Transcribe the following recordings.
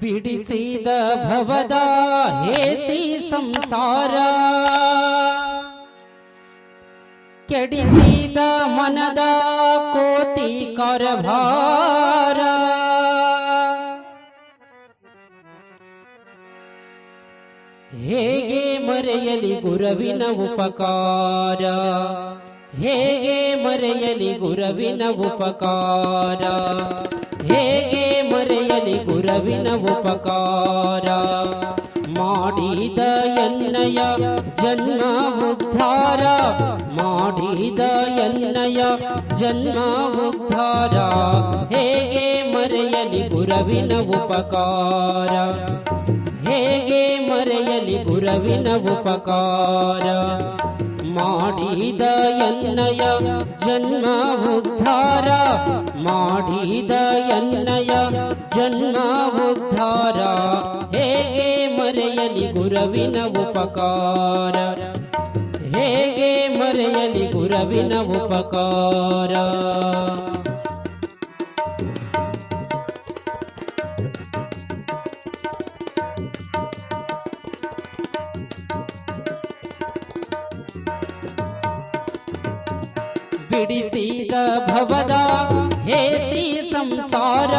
ಬಿಡಿಸಿದ ಭವದ ಹೇಸಿ ಸಂಸಾರ ಕೆಡಿಸಿದ ಮನದ ಕೋತಿ ಕರಭಾರ. ಹೇಗೆ ಮರೆಯಲಿ ಗುರವಿನ ಉಪಕಾರ? ಹೇಗೆ ಮರೆಯಲಿ ಗುರವಿನ ಉಪಕಾರ? ಹೇಗೆ ಮರೆಯಲಿ ಗುರವಿನ ಉಪಕಾರ? ಮಾಡಿದ ಎನ್ನಯ ಜನ್ಮ ಉದ್ಧಾರ ಮಾಡಿದ ಎನ್ನಯ ಜನ್ಮ ಉದ್ಧಾರ ಹೇಗೆ ಮರೆಯಲಿ ಗುರವಿನ ಉಪಕಾರ? ಹೇಗೆ ಮರೆಯಲಿ ಗುರವಿನ ಉಪಕಾರ? ಮಾಡಿದ ಎನ್ನಯ ಜನ್ಮ ಉದ್ಧಾರ ಮಾಡಿದ ಎನ್ನಯ ಜನ್ಮ ಉದ್ಧಾರ ಗುರವಿನ ಉಪಕಾರ ಹೇಗೆ ಮರೆಯಲಿ ಗುರವಿನ ಉಪಕಾರ ಬಿಡಿಸಿದ ಭವದ ಹೇಸಿ ಸಂಸಾರ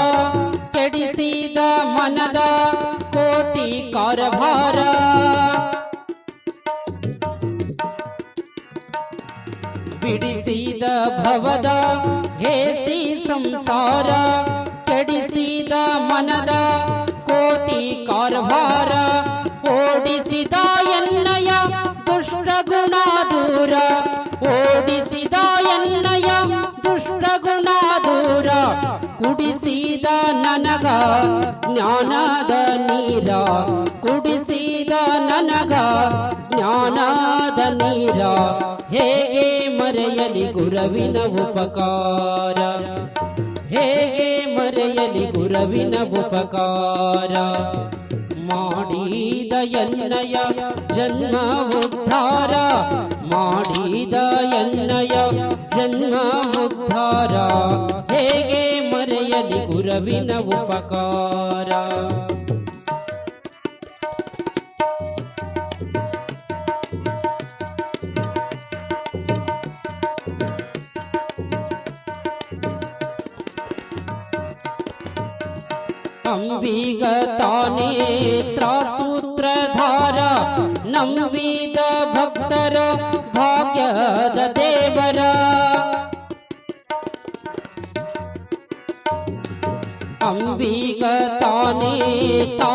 ಭವದ ಹೇಸಿ ಸಂಸಾರ, ಕೆಡಿಸಿದ ಮನದ ಕೋತಿ ಕಾರ್ಭಾರ ಓಡಿಸಿದ ಎನ್ನಯ ದುಷ್ಟ ಗುಣ ದೂರ ಓಡಿಸಿದ ಎನ್ನಯ ದುಷ್ಟ ಗುಣ ದೂರ ಕುಡಿಸಿದ ನನಗ ಜ್ಞಾನದ ನೀರ, ಕುಡಿಸಿದ ನನಗ ಜ್ಞಾನದ ನೀರ. ಹೇಗೆ ಮರೆಯಲಿ ಗುರವಿನ ಉಪಕಾರ. ಹೇಗೆ ಮರೆಯಲಿ ಗುರವಿನ ಉಪಕಾರ. ಮಾಡಿದ ಎನ್ನಯ ಜನ್ಮ ಉದ್ಧಾರ. ಮಾಡಿದ ಎನ್ನಯ ಜನ್ಮ ಉದ್ಧಾರ. ಹೇಗೆ ಮರೆಯಲಿ ಗುರವಿನ ಉಪಕಾರ. अम्बी गतानेत्रा सूत्रधारम्बीत भक्तर भाग्यदेवर अम्बि गतानिता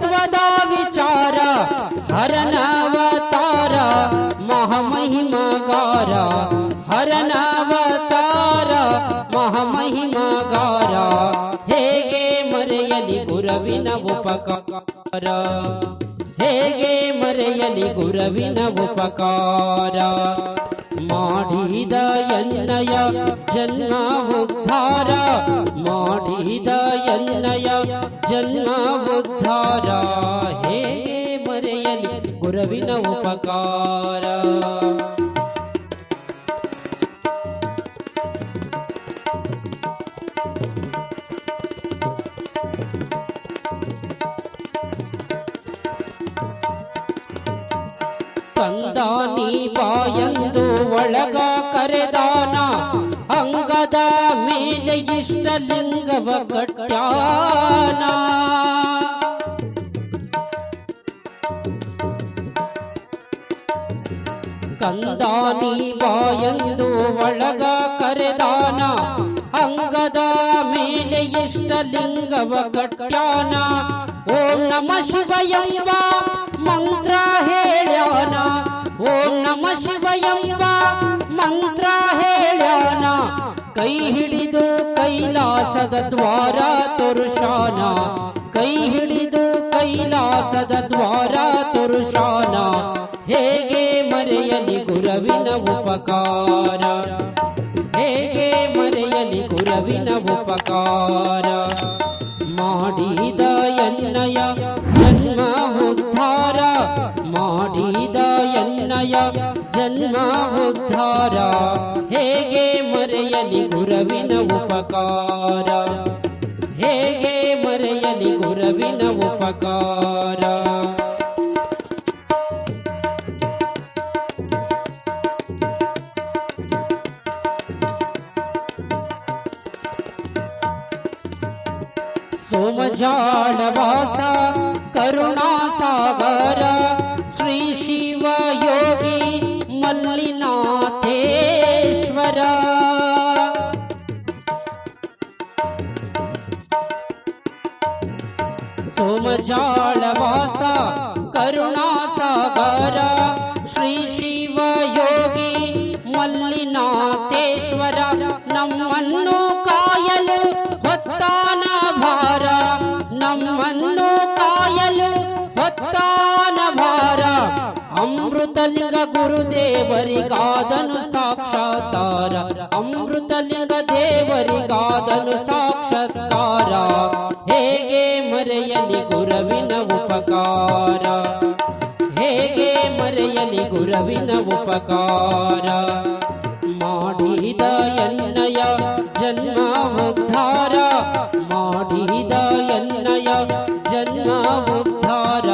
ತತ್ವದ ವಿಚಾರ ಹರನವತಾರ ಮಹಾಮಹಿಮಗಾರ ಹರನವತಾರ ಮಹಾಮಹಿಮಗಾರ ಹೇಗೆ ಮರೆಯಲಿ ಗುರವಿನ ಉಪಕಾರ ಹೇಗೆ ಮರೆಯಲಿ ಗುರವಿನ ಉಪಕಾರ ಮಾಡಿದ ಎನ್ನಯ ಜನ್ಮ ಉದ್ಧಾರ ಮಾಡಿದ ಎನ್ನಯ ಜನ್ಮ ಉದ್ಧಾರ ಹೇಗೆ ಮರೆಯಲಿ ಗುರವಿನ ಉಪಕಾರ ಕಂದಾನಿ ಬಾಯಂದು ಒಳಗ ಕರೆದಾನ ಅಂಗದ ಮೇಲೆ ಇಷ್ಟಲಿಂಗವ ಕಟ್ಯಾನ. ಕಂದಾನಿ ಬಾಯಂದು ಒಳಗ ಕರೆದಾನ ಅಂಗದ ಮೇಲೆ ಇಷ್ಟಲಿಂಗವ ಕಟ್ಯಾನ. ಓಂ ನಮ ಶಿವಯಂಬ ಮಂತ್ರ ಹೇಳ್ಯಾನ, ಓಂ ನಮ ಶಿವಯಂಬ ಮಂತ್ರ ಹೇಳ್ಯಾನ. ಕೈ ಹಿಡಿ ಕೈಲಾಸದ ದ್ವಾರ ತುರುಷಾನ. ಕೈ ಹಿಡಿದು ಕೈಲಾಸದ ದ್ವಾರ ತುರುಷಾನ. ಹೇಗೆ ಮರೆಯಲಿ ಗುರವಿನ ಉಪಕಾರ. ಹೇಗೆ ಮರೆಯಲಿ ಗುರವಿನ ಉಪಕಾರ. ಮಾಡಿದ ಎನ್ನಯ ಜನ್ಮ ಉದ್ಧಾರ. ಮಾಡಿದ ಎನ್ನಯ ಜನ್ಮ ಉದ್ಧಾರ. ಹೇಗೆ ಗುರವಿನ ಉಪಕಾರ ಹೇಗೆ ಮರೆಯಲಿ ಗುರವಿನ ಉಪಕಾರ ಸೋಮಜಾಳವಾಸ ಕರುಣಾಸಾಗರ ಶ್ರೀ ಶಿವ ಯೋಗಿ ಮಲ್ಲಿನಾಥೇಶ್ವರ ಕರುಣಾ ಕರುಣಾಸಾಗರ ಶ್ರೀ ಶಿವ ಯೋಗಿ ಮಲ್ಲಿನಾಥೇಶ್ವರ ನಮ್ಮನ್ನು ಕಾಯಲು ಹೊತ್ತಾನ ಭಾರ ನಮ್ಮನ್ನು ಕಾಯಲು ಹೊತ್ತಾನ ಭಾರ ಅಮೃತಲಿಂಗ ಗುರುದೇವರಿಗಾದನು ಸಾಕ್ಷಾತಾರ ಅಮೃತಲಿಂಗ ಉಪಕಾರ ಹೇಗೆ ಮರೆಯಲಿ ಗುರವಿನ ಉಪಕಾರ ಮಾಡಿದ ಎನ್ನಯ ಜನ್ಮ ಉದ್ಧಾರ ಮಾಡಿದ ಎನ್ನಯ ಜನ್ಮ ಉದ್ಧಾರ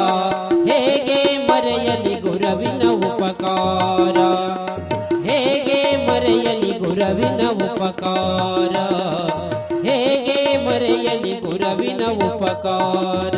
ಹೇಗೆ ಮರೆಯಲಿ ಗುರವಿನ ಉಪಕಾರ ಹೇಗೆ ಮರೆಯಲಿ ಗುರವಿನ ಉಪಕಾರ ಹೇಗೆ ಮರೆಯಲಿ ಗುರವಿನ ಉಪಕಾರ